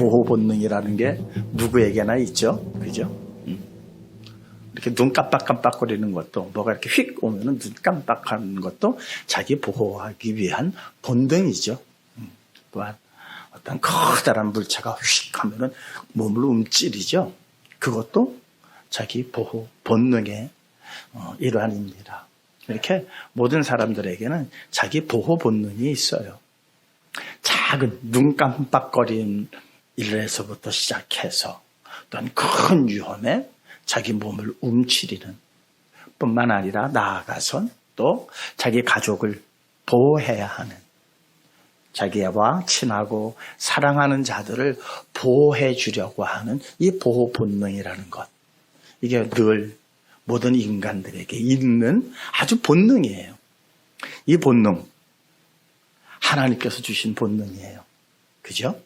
보호 본능이라는 게 누구에게나 있죠. 그죠? 음. 이렇게 눈 깜빡깜빡거리는 것도 뭐가 이렇게 휙 오면은 눈 깜빡하는 것도 자기 보호하기 위한 본능이죠. 음. 또한 어떤 커다란 물체가 휙 하면은 몸을 움찔이죠. 그것도 자기 보호 본능의 어, 일환입니다. 이렇게 모든 사람들에게는 자기 보호 본능이 있어요. 작은 눈 깜빡거리는 일에서부터 시작해서 또한 큰 위험에 자기 몸을 움츠리는 뿐만 아니라 나아가선 또 자기 가족을 보호해야 하는 자기와 친하고 사랑하는 자들을 보호해 주려고 하는 이 보호 본능이라는 것. 이게 늘 모든 인간들에게 있는 아주 본능이에요. 이 본능, 하나님께서 주신 본능이에요. 그죠?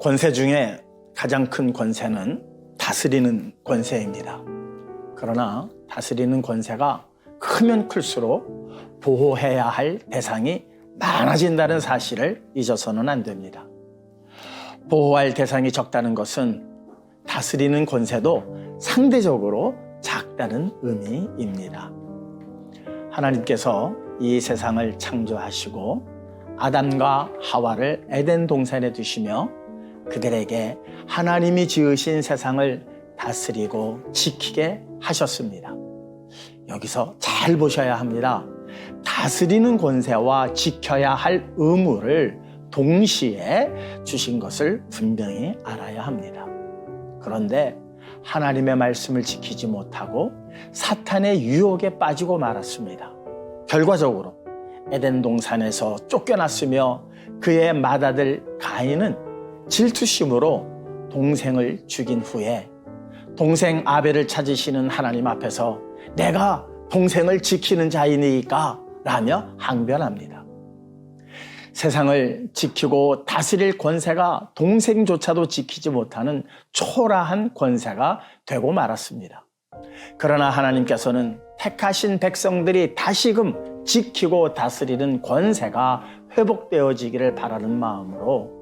권세 중에 가장 큰 권세는 다스리는 권세입니다. 그러나 다스리는 권세가 크면 클수록 보호해야 할 대상이 많아진다는 사실을 잊어서는 안 됩니다. 보호할 대상이 적다는 것은 다스리는 권세도 상대적으로 작다는 의미입니다. 하나님께서 이 세상을 창조하시고 아담과 하와를 에덴 동산에 두시며 그들에게 하나님이 지으신 세상을 다스리고 지키게 하셨습니다. 여기서 잘 보셔야 합니다. 다스리는 권세와 지켜야 할 의무를 동시에 주신 것을 분명히 알아야 합니다. 그런데 하나님의 말씀을 지키지 못하고 사탄의 유혹에 빠지고 말았습니다. 결과적으로 에덴 동산에서 쫓겨났으며 그의 맏아들 가인은 질투심으로 동생을 죽인 후에 동생 아벨을 찾으시는 하나님 앞에서 내가 동생을 지키는 자이니까 라며 항변합니다. 세상을 지키고 다스릴 권세가 동생조차도 지키지 못하는 초라한 권세가 되고 말았습니다. 그러나 하나님께서는 택하신 백성들이 다시금 지키고 다스리는 권세가 회복되어지기를 바라는 마음으로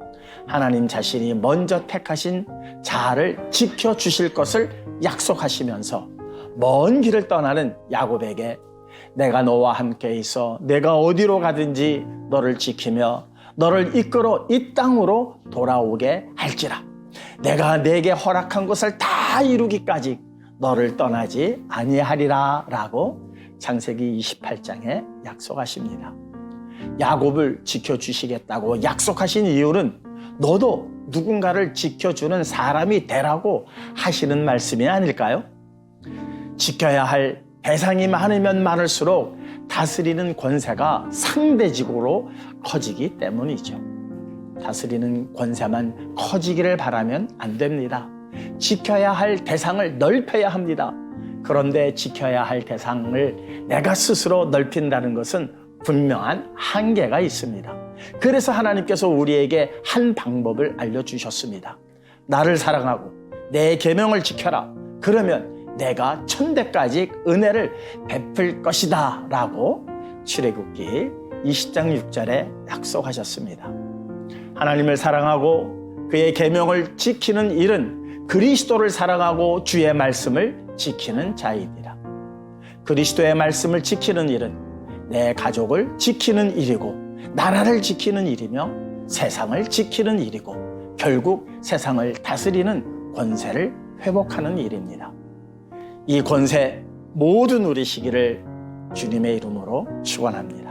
하나님 자신이 먼저 택하신 자를 지켜주실 것을 약속하시면서 먼 길을 떠나는 야곱에게 내가 너와 함께 있어 내가 어디로 가든지 너를 지키며 너를 이끌어 이 땅으로 돌아오게 할지라 내가 내게 허락한 것을 다 이루기까지 너를 떠나지 아니하리라 라고 창세기 28장에 약속하십니다. 야곱을 지켜주시겠다고 약속하신 이유는 너도 누군가를 지켜주는 사람이 되라고 하시는 말씀이 아닐까요? 지켜야 할 대상이 많으면 많을수록 다스리는 권세가 상대적으로 커지기 때문이죠. 다스리는 권세만 커지기를 바라면 안 됩니다. 지켜야 할 대상을 넓혀야 합니다. 그런데 지켜야 할 대상을 내가 스스로 넓힌다는 것은 분명한 한계가 있습니다. 그래서 하나님께서 우리에게 한 방법을 알려주셨습니다. 나를 사랑하고 내 계명을 지켜라. 그러면 내가 천대까지 은혜를 베풀 것이다. 라고 출애굽기 20장 6절에 약속하셨습니다. 하나님을 사랑하고 그의 계명을 지키는 일은 그리스도를 사랑하고 주의 말씀을 지키는 자입니다. 그리스도의 말씀을 지키는 일은 내 가족을 지키는 일이고 나라를 지키는 일이며 세상을 지키는 일이고 결국 세상을 다스리는 권세를 회복하는 일입니다. 이 권세 모든 누리시기를 주님의 이름으로 축원합니다.